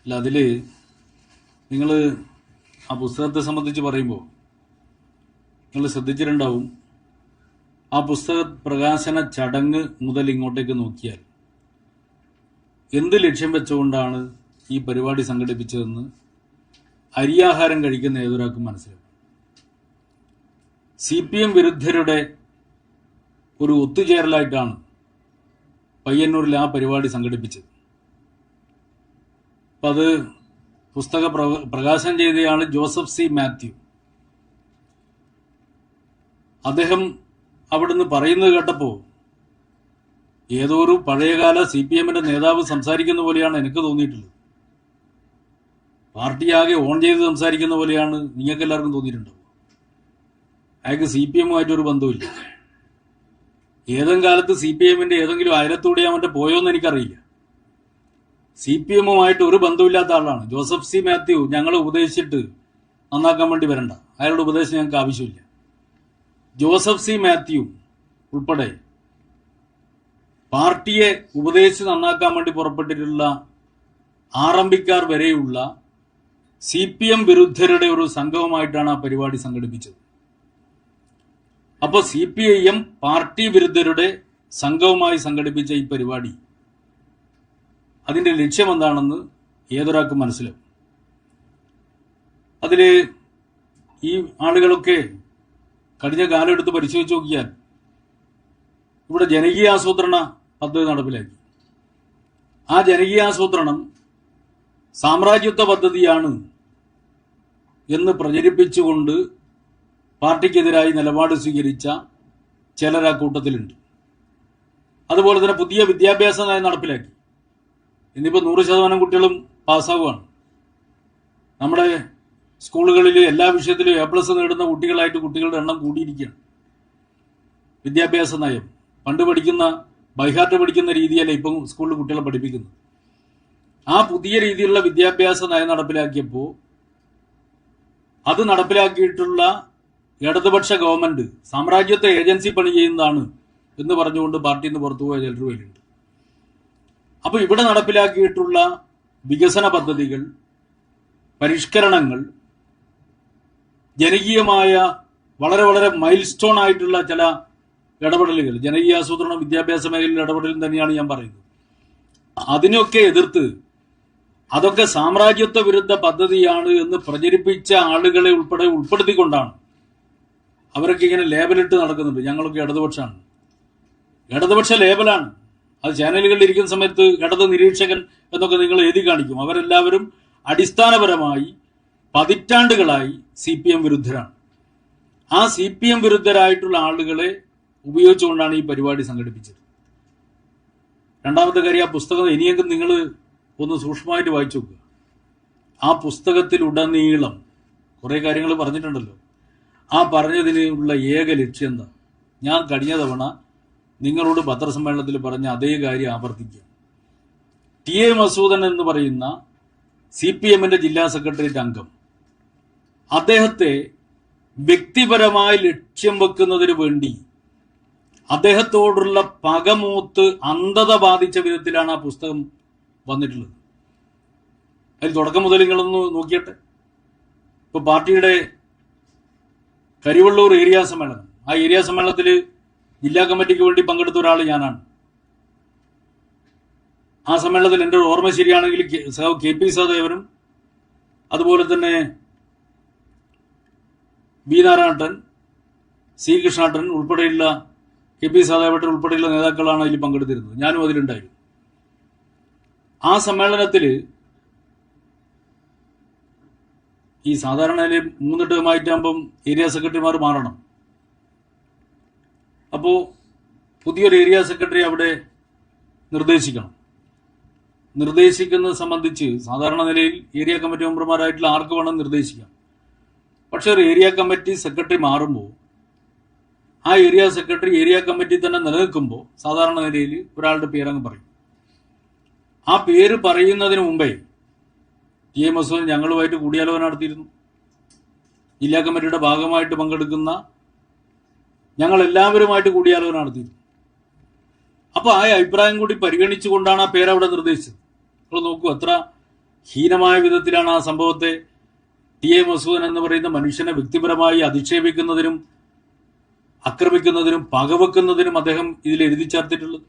അല്ല അതിൽ നിങ്ങൾ ആ പുസ്തകത്തെ സംബന്ധിച്ച് പറയുമ്പോൾ നിങ്ങൾ ശ്രദ്ധിച്ചിട്ടുണ്ടാവും ആ പുസ്തക പ്രകാശന ചടങ്ങ് മുതൽ ഇങ്ങോട്ടേക്ക് നോക്കിയാൽ എന്ത് ലക്ഷ്യം വെച്ചുകൊണ്ടാണ് ഈ പരിപാടി സംഘടിപ്പിച്ചതെന്ന് അരിയാഹാരം കഴിക്കുന്ന ഏതൊരാൾക്കും മനസ്സിലാവും. സി പി എം വിരുദ്ധരുടെ ഒരു ഒത്തുചേരലായിട്ടാണ് പയ്യന്നൂരിൽ ആ പരിപാടി സംഘടിപ്പിച്ചത്. അപ്പം അത് പുസ്തക പ്ര- പ്രകാശനം ചെയ്തയാണ് ജോസഫ് സി മാത്യു. അദ്ദേഹം അവിടുന്ന് പറയുന്നത് കേട്ടപ്പോൾ ഏതോ ഒരു പഴയകാല സി പി എമ്മിന്റെ നേതാവ് സംസാരിക്കുന്ന പോലെയാണ് എനിക്ക് തോന്നിയിട്ടുള്ളത്. പാർട്ടി ആകെ ഓൺ ചെയ്ത് സംസാരിക്കുന്ന പോലെയാണ് നിങ്ങൾക്ക് എല്ലാവർക്കും തോന്നിയിട്ടുണ്ടാവും അയാൾക്ക് സി പി എമ്മുമായിട്ടൊരു ബന്ധമില്ല ഏതെങ്കിലും കാലത്ത് സി പി എമ്മിന്റെ ഏതെങ്കിലും അയലത്തൂടെ പോയോ പോയോന്ന് എനിക്കറിയില്ല. സി പി എമ്മുമായിട്ട് ഒരു ബന്ധമില്ലാത്ത ആളാണ്. ജോസഫ് സി മാത്യു ഞങ്ങൾ ഉപദേശിച്ചിട്ട് നന്നാക്കാൻ വേണ്ടി വരണ്ട. അയാളുടെ ഉപദേശം ഞങ്ങൾക്ക് ആവശ്യമില്ല. ജോസഫ് സി മാത്യു ഉൾപ്പെടെ പാർട്ടിയെ ഉപദേശിച്ച് നന്നാക്കാൻ വേണ്ടി പുറപ്പെട്ടിട്ടുള്ള ആറംബിക്കാർ വരെയുള്ള സി പി എം വിരുദ്ധരുടെ ഒരു സംഘവുമായിട്ടാണ് ആ പരിപാടി സംഘടിപ്പിച്ചത്. അപ്പോൾ C P I M party വിരുദ്ധരുടെ സംഘവുമായി സംഘടിപ്പിച്ച ഈ പരിപാടി അതിന്റെ ലക്ഷ്യം എന്താണെന്ന് ഏതൊരാൾക്കും മനസ്സിലാവും? അതിൽ ഈ ആളുകളൊക്കെ കഴിഞ്ഞ കാലം എടുത്ത് പരിശോധിച്ച് നോക്കിയാൽ ഇവിടെ ജനകീയ ആസൂത്രണ പദ്ധതി നടപ്പിലാക്കി. ആ ജനകീയ ആസൂത്രണം സാമ്രാജ്യത്വ പദ്ധതിയാണ് എന്ന് പ്രചരിപ്പിച്ചുകൊണ്ട് പാർട്ടിക്കെതിരായി നിലപാട് സ്വീകരിച്ച ചിലർ ആ കൂട്ടത്തിലുണ്ട്. അതുപോലെ തന്നെ പുതിയ വിദ്യാഭ്യാസ നയം നടപ്പിലാക്കി. ഇന്നിപ്പോൾ നൂറ് ശതമാനം കുട്ടികളും പാസ്സാവുകയാണ്. നമ്മുടെ സ്കൂളുകളിൽ എല്ലാ വിഷയത്തിലും എ പ്ലസ് നേടുന്ന കുട്ടികളായിട്ട് കുട്ടികളുടെ എണ്ണം കൂടിയിരിക്കുകയാണ്. വിദ്യാഭ്യാസ നയം. പണ്ട് പഠിക്കുന്ന ബൈഹാർട്ട് പഠിക്കുന്ന രീതിയല്ല ഇപ്പം സ്കൂളിൽ കുട്ടികളെ പഠിപ്പിക്കുന്നത്. ആ പുതിയ രീതിയിലുള്ള വിദ്യാഭ്യാസ നയം നടപ്പിലാക്കിയപ്പോൾ അത് നടപ്പിലാക്കിയിട്ടുള്ള ഇടതുപക്ഷ ഗവൺമെന്റ് സാമ്രാജ്യത്തെ ഏജൻസി പണി ചെയ്യുന്നതാണ് എന്ന് പറഞ്ഞുകൊണ്ട് പാർട്ടിയിൽ നിന്ന് പുറത്തുപോയ ചിലർ വരുന്നുണ്ട് അപ്പൊ ഇവിടെ നടപ്പിലാക്കിയിട്ടുള്ള വികസന പദ്ധതികൾ പരിഷ്കരണങ്ങൾ ജനകീയമായ വളരെ വളരെ മൈൽ സ്റ്റോൺ ആയിട്ടുള്ള ചില ഇടപെടലുകൾ ജനകീയ ആസൂത്രണ വിദ്യാഭ്യാസ മേഖലയിൽ ഇടപെടലും തന്നെയാണ് ഞാൻ പറയുന്നത്. അതിനൊക്കെ എതിർത്ത് അതൊക്കെ സാമ്രാജ്യത്വ വിരുദ്ധ പദ്ധതിയാണ് എന്ന് പ്രചരിപ്പിച്ച ആളുകളെ ഉൾപ്പെടെ ഉൾപ്പെടുത്തിക്കൊണ്ടാണ് അവരൊക്കെ ഇങ്ങനെ ലേബലിട്ട് നടക്കുന്നുണ്ട്. ഞങ്ങളൊക്കെ ഇടതുപക്ഷമാണ് ഇടതുപക്ഷ ലേബലാണ്. അത് ചാനലുകളിൽ ഇരിക്കുന്ന സമയത്ത് ഇടത് നിരീക്ഷകൻ എന്നൊക്കെ നിങ്ങൾ എഴുതി കാണിക്കും. അവരെല്ലാവരും അടിസ്ഥാനപരമായി പതിറ്റാണ്ടുകളായി സി പി എം വിരുദ്ധരാണ്. ആ സി പി എം വിരുദ്ധരായിട്ടുള്ള ആളുകളെ ഉപയോഗിച്ചുകൊണ്ടാണ് ഈ പരിപാടി സംഘടിപ്പിച്ചത്. രണ്ടാമത്തെ കാര്യം ആ പുസ്തകം ഇനിയെങ്കിലും നിങ്ങൾ ഒന്ന് സൂക്ഷ്മമായിട്ട് വായിച്ചു നോക്കുക. ആ പുസ്തകത്തിലുടനീളം കുറേ കാര്യങ്ങൾ പറഞ്ഞിട്ടുണ്ടല്ലോ. ആ പറഞ്ഞതിനുള്ള ഏക ലക്ഷ്യം എന്താ? ഞാൻ കഴിഞ്ഞ തവണ നിങ്ങളോട് പത്രസമ്മേളനത്തിൽ പറഞ്ഞ അതേ കാര്യം ആവർത്തിക്കുക. ടി എ മസൂദൻ എന്ന് പറയുന്ന സി പി എമ്മിന്റെ ജില്ലാ സെക്രട്ടേറിയറ്റ് അംഗം. അദ്ദേഹത്തെ വ്യക്തിപരമായി ലക്ഷ്യം വെക്കുന്നതിന് വേണ്ടി അദ്ദേഹത്തോടുള്ള പകമൂത്ത് അന്ധത ബാധിച്ച വിധത്തിലാണ് ആ പുസ്തകം വന്നിട്ടുള്ളത്. അതിൽ തുടക്കം മുതൽ നിങ്ങളൊന്ന് നോക്കിയട്ടെ. ഇപ്പൊ പാർട്ടിയുടെ കരിവള്ളൂർ ഏരിയ സമ്മേളനം. ആ ഏരിയ സമ്മേളനത്തിൽ ജില്ലാ കമ്മിറ്റിക്ക് വേണ്ടി പങ്കെടുത്ത ഒരാൾ ഞാനാണ്. ആ സമ്മേളനത്തിൽ എന്റെ ഓർമ്മ ശരിയാണെങ്കിൽ സഖാവ് കെ പി സഹദേവനും അതുപോലെ തന്നെ ബി നാരായണൻ സി കൃഷ്ണാട്ടൻ ഉൾപ്പെടെയുള്ള കെ പി സഹദേവട്ടൻ ഉൾപ്പെടെയുള്ള നേതാക്കളാണ് അതിൽ പങ്കെടുത്തിരുന്നത്. ഞാനും അതിലുണ്ടായിരുന്നു. ആ സമ്മേളനത്തിൽ ഈ സാധാരണ മൂന്ന് ടേമായിട്ടാകുമ്പം ഏരിയ സെക്രട്ടറിമാർ മാറണം. അപ്പോൾ പുതിയൊരു ഏരിയ സെക്രട്ടറി അവിടെ നിർദ്ദേശിക്കണം. നിർദ്ദേശിക്കുന്നത് സംബന്ധിച്ച് സാധാരണ നിലയിൽ ഏരിയ കമ്മിറ്റി മെമ്പർമാരായിട്ടുള്ള ആർക്ക് വേണം നിർദ്ദേശിക്കാം. പക്ഷേ ഒരു ഏരിയ കമ്മിറ്റി സെക്രട്ടറി മാറുമ്പോൾ ആ ഏരിയ സെക്രട്ടറി ഏരിയ കമ്മിറ്റി തന്നെ നിലനിൽക്കുമ്പോൾ സാധാരണ നിലയിൽ ഒരാളുടെ പേരങ്ങ് പറയും. ആ പേര് പറയുന്നതിന് മുമ്പേ ടി എം എസ് ഞങ്ങളുമായിട്ട് കൂടിയാലോചന നടത്തിയിരുന്നു. ജില്ലാ കമ്മിറ്റിയുടെ ഭാഗമായിട്ട് പങ്കെടുക്കുന്ന ഞങ്ങൾ എല്ലാവരുമായിട്ട് കൂടിയാലോചന നടത്തി അപ്പൊ ആ അഭിപ്രായം കൂടി പരിഗണിച്ചുകൊണ്ടാണ് ആ പേര് അവിടെ നിർദ്ദേശിച്ചത്. നിങ്ങൾ നോക്കൂ അത്ര ഹീനമായ വിധത്തിലാണ് ആ സംഭവത്തെ ടി എ മസൂദൻ എന്ന് പറയുന്ന മനുഷ്യനെ വ്യക്തിപരമായി അധിക്ഷേപിക്കുന്നതിനും ആക്രമിക്കുന്നതിനും പകവെക്കുന്നതിനും അദ്ദേഹം ഇതിൽ എഴുതി ചേർത്തിട്ടുള്ളത്.